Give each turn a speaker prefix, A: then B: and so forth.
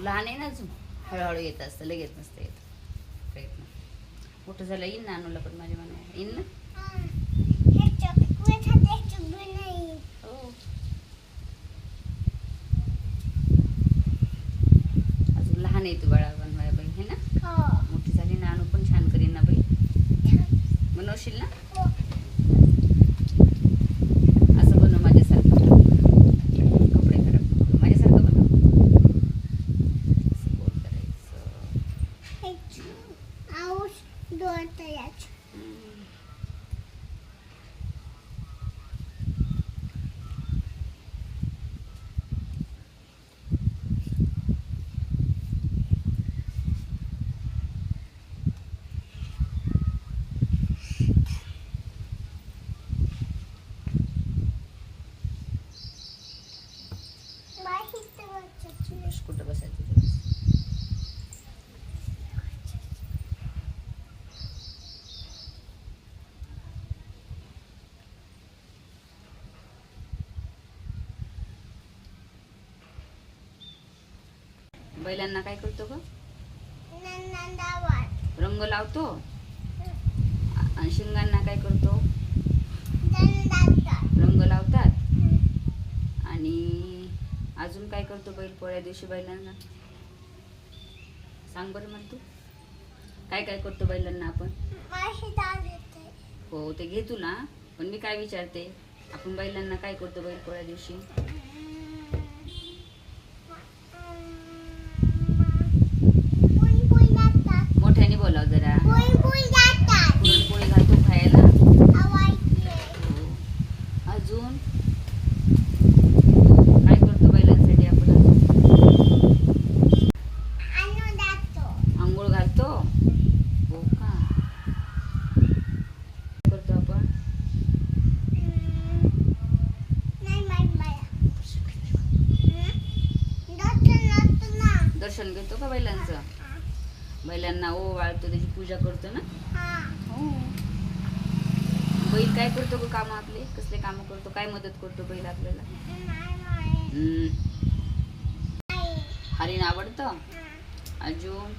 A: लहान आहे ना अजून? हळूहळू येत असतं लगेच नसतं येत. प्रयत्न. मोठं झालं येईन ना अनुला पण माझ्या मना येईन ना? हो. अजून लहान आहे तू बाळा Опять. Mashku da basa बैलांना काय करतो ग? रंग लावतो? आणि शिंगांना काय करतो? रंग लावतात? आणि अजून काय करतो बैल पोळ्या दिवशी बैलांना? सांग बरं मला तू. काय काय करतो बैलांना आपण? हो ते घे तू ना. पण मी काय विचारते? आपण बैलांना काय करतो बैल पोळ्या दिवशी मोठ्याने बोलाव जरा पुरणपोळी घालतो खायला हो. अजून काय करतो बैलांसाठी आपण अजून आंघोळ घालतो हो का काय करतो आपण दर्शन घेतो का बैलांचं? बैलांना ओ वाळतो त्याची पूजा करतो ना? हो. बैल काय करतो ग काम आपले? कसले काम करतो? काय मदत करतो बैल आपल्याला? हम्म. हरिण आवडतं? अजून?